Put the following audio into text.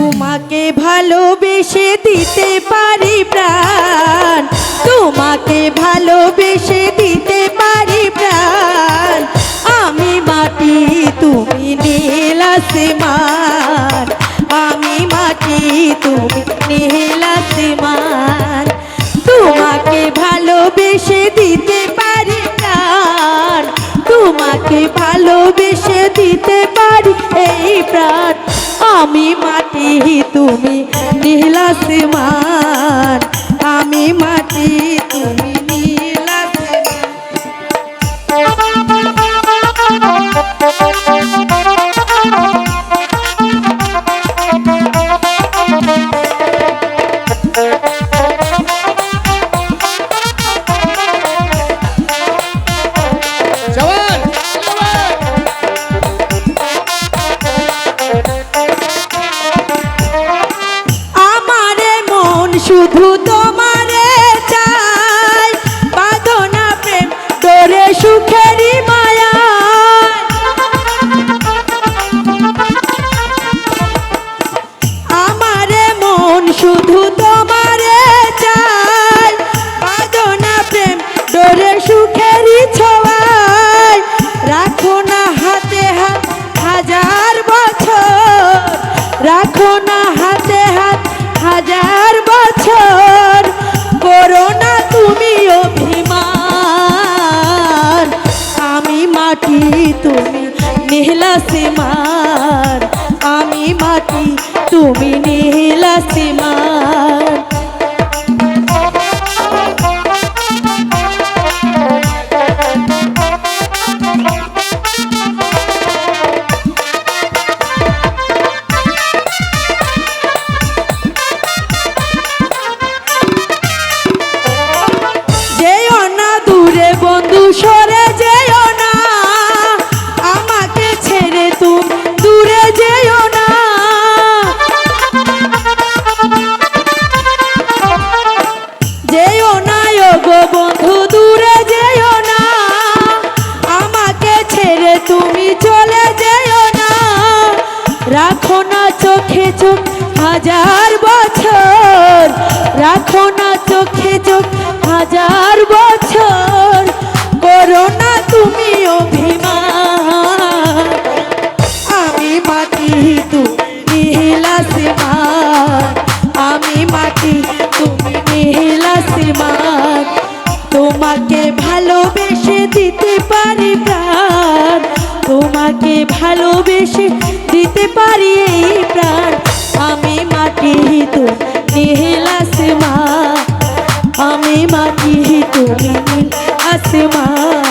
তোমাকে ভালোবেসে দিতে পারি প্রাণ। তোমাকে ভালোবেসে দিতে পারি প্রাণ। আমি মাটি, তুমি নীল আসমান আমি মাটি, তুমি নীল আসমান তোমাকে ভালোবেসে দিতে পারি প্রাণ। তোমাকে ভালোবেসে দিতে পারি এই প্রাণ। আমি মাটি তুমি শুধু তোমারে চাই। বাঁধনা প্রেম তোরে সুখেরই তুমি নীলা সীমার আমি মাটি তুমি নীলা সীমার দূরে বন্ধু সরে না গো বন্ধু, দূরে যেও না। আমাকে ছেড়ে তুমি চলে যেও না। রাখো না চোখে চোখ, হাজার তোমাকে ভালোবেসে দিতে পারি প্রাণ। তোমাকে ভালোবেসে দিতে পারি এই প্রাণ। আমি মাটি তুমি মা আমি মাটি তুমি নীল তুমি